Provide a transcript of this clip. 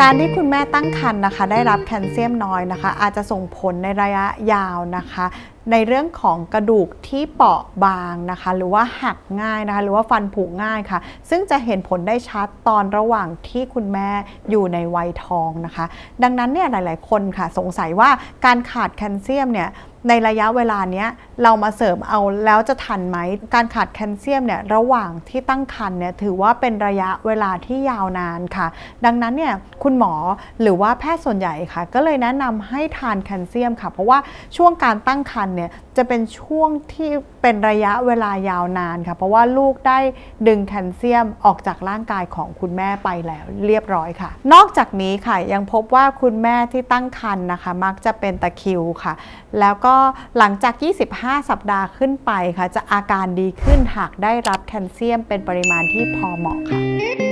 การที่คุณแม่ตั้งครรภ์นะคะ ได้รับแคลเซียมน้อยนะคะ อาจจะส่งผลในระยะยาวนะคะ ในเรื่องของกระดูกที่เปราะบางนะคะ หรือว่าหักง่ายนะคะ หรือว่าฟันผุง่ายค่ะ ซึ่งจะเห็นผลได้ชัดตอนระหว่างที่คุณแม่อยู่ในวัยทองนะคะ ดังนั้นเนี่ยหลาย ๆ คนค่ะ สงสัยว่าการขาดแคลเซียมเนี่ย ในระยะเวลาเนี้ยเรามาเสริมเอาแล้วจะทันไหม การขาดแคลเซียมเนี่ยระหว่างที่ตั้งครรภ์เนี่ยถือว่าเป็นระยะเวลาที่ยาวนานค่ะ ดังนั้นเนี่ยคุณหมอหรือว่าแพทย์ส่วนใหญ่ค่ะ ก็เลยแนะนำให้ทานแคลเซียมค่ะ เพราะว่าช่วงการตั้งครรภ์เนี่ยจะเป็นช่วงที่เป็นระยะเวลายาวนานค่ะ เพราะว่าลูกได้ดึงแคลเซียมออกจากร่างกายของคุณแม่ไปแล้วเรียบร้อยค่ะ นอกจากนี้ค่ะยังพบว่าคุณแม่ที่ตั้งครรภ์นะคะ มักจะเป็นตะคิวค่ะ แล้วก็ก็หลังจาก 25 สัปดาห์ขึ้นไปค่ะ จะอาการดีขึ้นหากได้รับแคลเซียมเป็นปริมาณที่พอเหมาะค่ะ